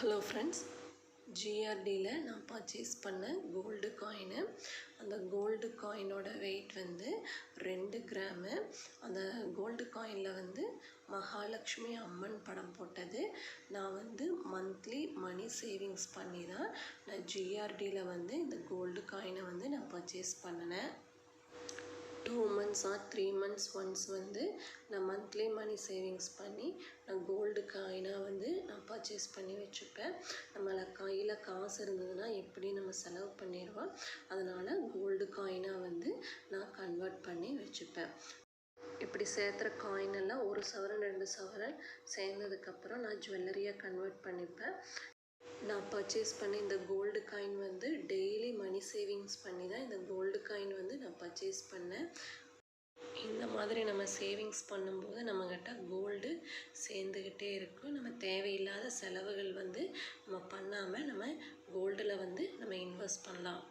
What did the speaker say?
Hello friends ஜிஆர்டியில் நான் purchase பண்ண gold coin அந்த கோல்டு காயினோட வெயிட் வந்து ரெண்டு கிராமு அந்த கோல்டு காயினில் வந்து மகாலட்சுமி அம்மன் படம் போட்டது. நான் வந்து மந்த்லி மணி சேவிங்ஸ் பண்ணி தான் நான் ஜிஆர்டியில் வந்து இந்த கோல்டு காயினை வந்து நான் பர்ச்சேஸ் பண்ணினேன். Two months or three months once வந்து நான் மந்த்லி மணி சேவிங்ஸ் பண்ணி நான் கோல்டு பர்ச்சேஸ் பண்ணி வச்சுப்பேன். நம்மளை கையில் காசு இருந்ததுன்னா எப்படி நம்ம செலவு பண்ணிடுவோம். அதனால் கோல்டு காயினாக வந்து நான் கன்வெர்ட் பண்ணி வச்சுப்பேன். இப்படி சேர்த்துற காயினெல்லாம் ஒரு சவரன் ரெண்டு சவரன் சேர்ந்ததுக்கப்புறம் நான் ஜுவல்லரியாக கன்வெர்ட் பண்ணிப்பேன். நான் பர்ச்சேஸ் பண்ண இந்த கோல்டு காயின் வந்து டெய்லி மணி சேவிங்ஸ் பண்ணி தான் இந்த கோல்டு காயின் வந்து நான் பர்ச்சேஸ் பண்ணேன். இந்த மாதிரி நம்ம சேவிங்ஸ் பண்ணும்போது நம்மக்கிட்ட கோல்டு சேர்ந்துக்கிட்டே இருக்கும் நம்ம தேவையில்லாத செலவுகள் வந்து நம்ம பண்ணாமல் நம்ம கோல்டில் வந்து நம்ம இன்வெஸ்ட் பண்ணலாம்.